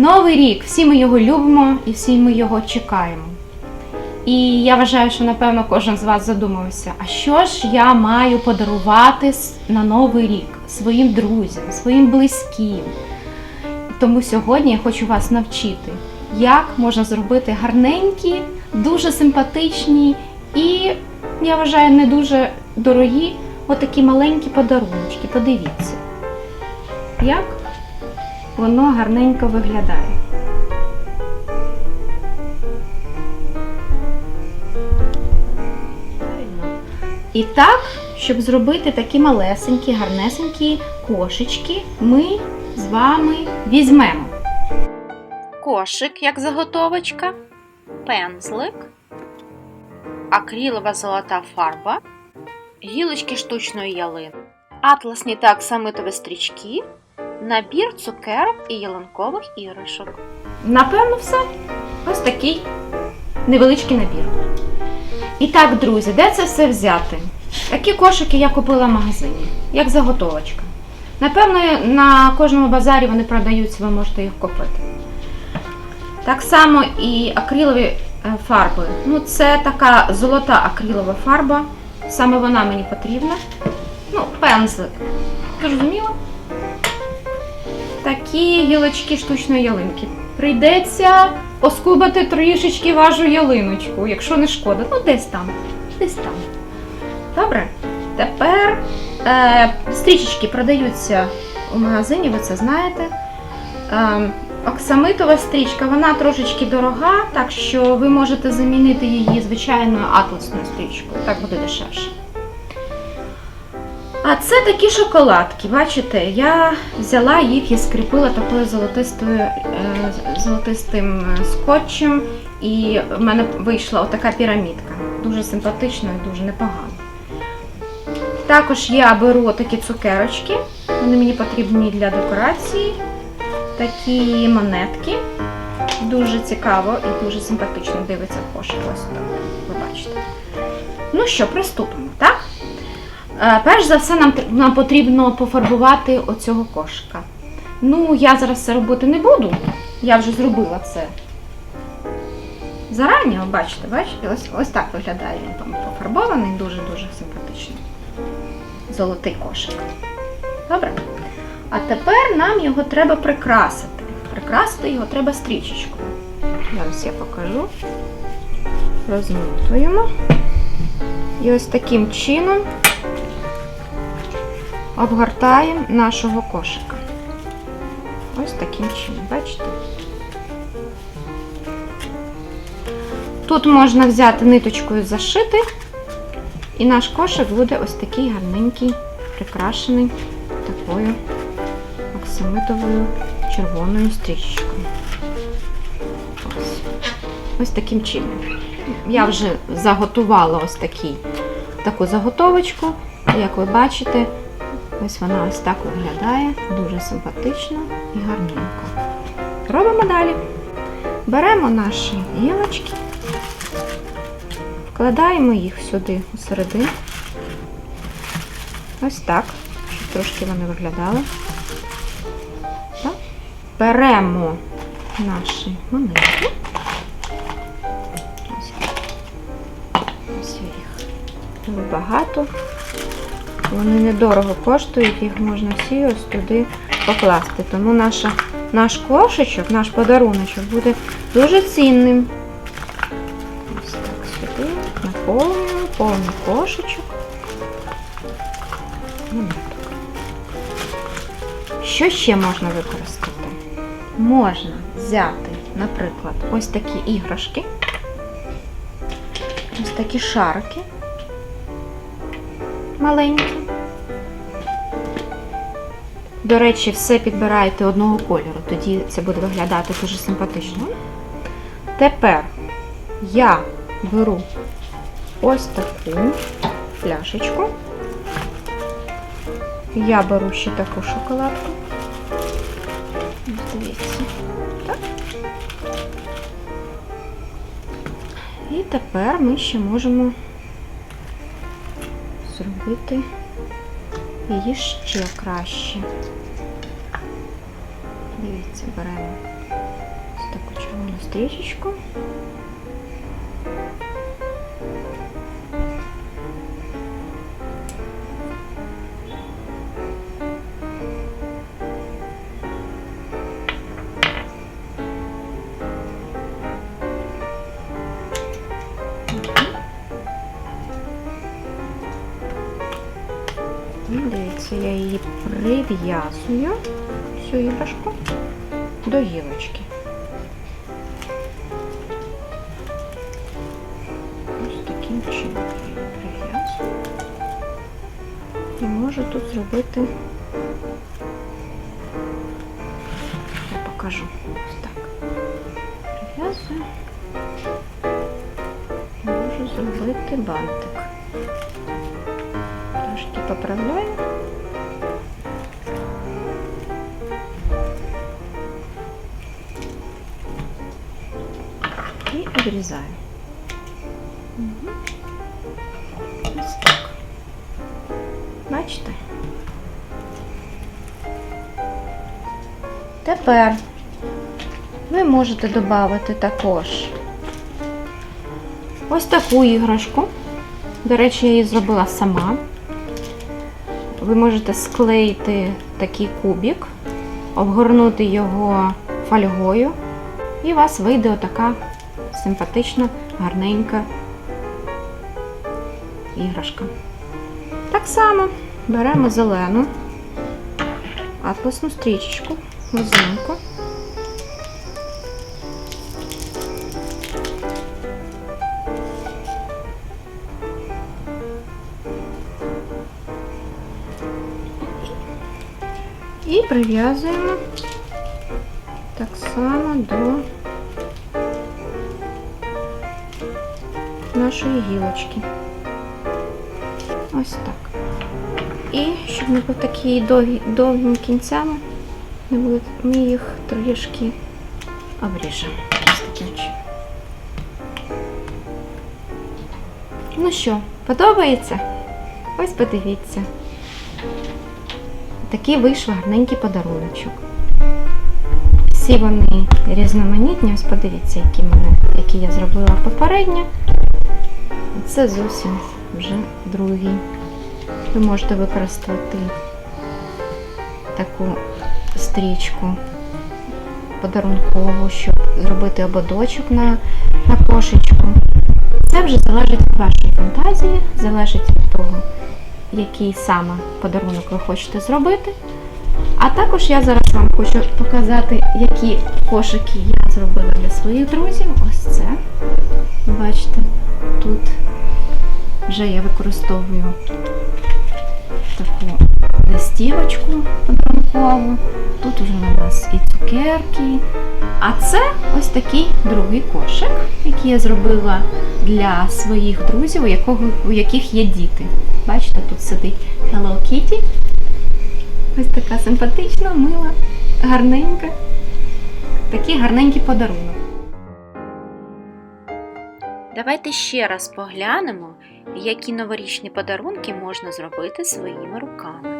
Новий рік, всі ми його любимо і всі ми його чекаємо. І я вважаю, що напевно кожен з вас задумався, а що ж я маю подарувати на Новий рік своїм друзям, своїм близьким. Тому сьогодні я хочу вас навчити, як можна зробити гарненькі, дуже симпатичні і, я вважаю, не дуже дорогі отакі маленькі подаруночки. Подивіться, як воно гарненько виглядає. І так, щоб зробити такі малесенькі, гарнесенькі кошечки, ми з вами візьмемо кошик як заготовочка, пензлик, акрилова золота фарба, гілочки штучної ялини, атласні та оксамитові стрічки, набір цукерок і ялинкових іграшок. Напевно, все. Ось такий невеличкий набір. І так, друзі, де це все взяти? Такі кошики я купила в магазині, як заготовочка. Напевно, на кожному базарі вони продаються, ви можете їх купити. Так само і акрилові е, фарби. Ну, це така золота акрилова фарба. Саме вона мені потрібна. Ну, пензлик. Зрозуміло? Такі гілочки штучної ялинки. Прийдеться поскубати трішечки вашу ялиночку, якщо не шкода. Ну, десь там. Десь там. Добре. Тепер е, стрічечки продаються у магазині, ви це знаєте. Е, оксамитова стрічка, вона трошечки дорога, так що ви можете замінити її звичайною атласною стрічкою. Так буде дешевше. А це такі шоколадки, бачите, я взяла їх і скріпила такою золотистою, е, золотистим е, скотчем, і в мене вийшла отака пірамідка. Дуже симпатично і дуже непогано. Також я беру такі цукерочки, вони мені потрібні для декорації. Такі монетки. Дуже цікаво і дуже симпатично дивиться кошик. Ось так, ви бачите. Ну що, приступимо, так? Е, Перш за все, нам, нам потрібно пофарбувати оцього кошика. Ну, я зараз це робити не буду. Я вже зробила це. Зарані, бачите, бачите, ось, ось так виглядає він там пофарбований, дуже-дуже симпатичний. Золотий кошик. Добре? А тепер нам його треба прикрасити. Прикрасити його треба стрічечкою. Зараз я покажу. Розмотуємо. І ось таким чином обгортаємо нашого кошика. Ось таким чином, бачите? Тут можна взяти ниточкою зашити, і наш кошик буде ось такий гарненький, прикрашений такою оксамитовою червоною стрічечкою. Ось. ось таким чином. Я вже заготувала ось такий, таку заготовочку. Як ви бачите, ось вона ось так виглядає, дуже симпатично і гарненько. Робимо далі. Беремо наші гілочки, вкладаємо їх сюди усередину. Ось так, щоб трошки вони виглядали. Так. Беремо наші монетки. Ось. Ось їх. Багато. Вони недорого коштують, їх можна всі ось туди покласти. Тому наша, наш кошечок, наш подаруночок буде дуже цінним. Ось так сюди наповнюємо повний кошечок. Що ще можна використати? Можна взяти, наприклад, ось такі іграшки, ось такі шарики маленькі. До речі, все підбирайте одного кольору, тоді це буде виглядати дуже симпатично. Тепер я беру ось таку пляшечку. Я беру ще таку шоколадку. Дивіться. Так. І тепер ми ще можемо зробити її ще краще. Дивіться, беремо ось таку червону стрічечку. І дивіться, я її прив'язую, цю іграшку, до гілочки. Ось таким чином я її прив'язую. І можу тут зробити, я покажу. Ось так. Прив'язую. Можу зробити бантик. Поправляю. І обрізаю. Ось так. Бачите? Тепер ви можете додати також ось таку іграшку. До речі, я її зробила сама. Ви можете склеїти такий кубик, обгорнути його фольгою, і у вас вийде отака симпатична, гарненька іграшка. Так само беремо зелену атласну стрічечку, лозинку. І прив'язуємо так само до нашої гілочки. Ось так. І щоб не були такі довгі, довгими кінцями, не були, ми їх трішки обріжемо. Ну що, подобається? Ось подивіться. Такий вийшов гарненький подаруночок. Всі вони різноманітні. Ось подивіться, які, мене, які я зробила попередньо. Це зовсім вже другий. Ви можете використати таку стрічку подарункову, щоб зробити ободочок на, на кошечку. Це вже залежить від вашої фантазії, залежить від того, який саме подарунок ви хочете зробити. А також я зараз вам хочу показати, які кошики я зробила для своїх друзів. Ось це. Бачите, тут вже я використовую таку листівочку подарункову. Тут вже у нас і цукерки. А це ось такий другий кошик, який я зробила для своїх друзів, у, якого, у яких є діти. Бачите, тут сидить Hello Kitty. Ось така симпатична, мила, гарненька. Такий гарненький подарунок. Давайте ще раз поглянемо, які новорічні подарунки можна зробити своїми руками.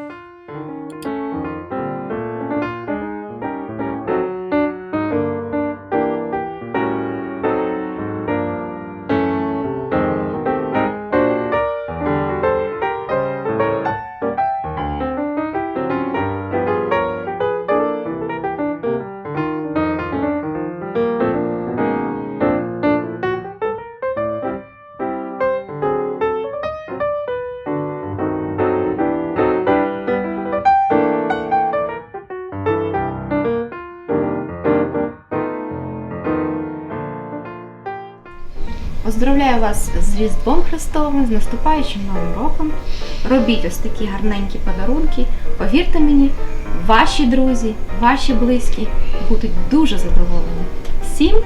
Поздравляю вас з Різдвом Христовим, з наступаючим Новим роком. Робіть ось такі гарненькі подарунки. Повірте мені, ваші друзі, ваші близькі будуть дуже задоволені. Всім!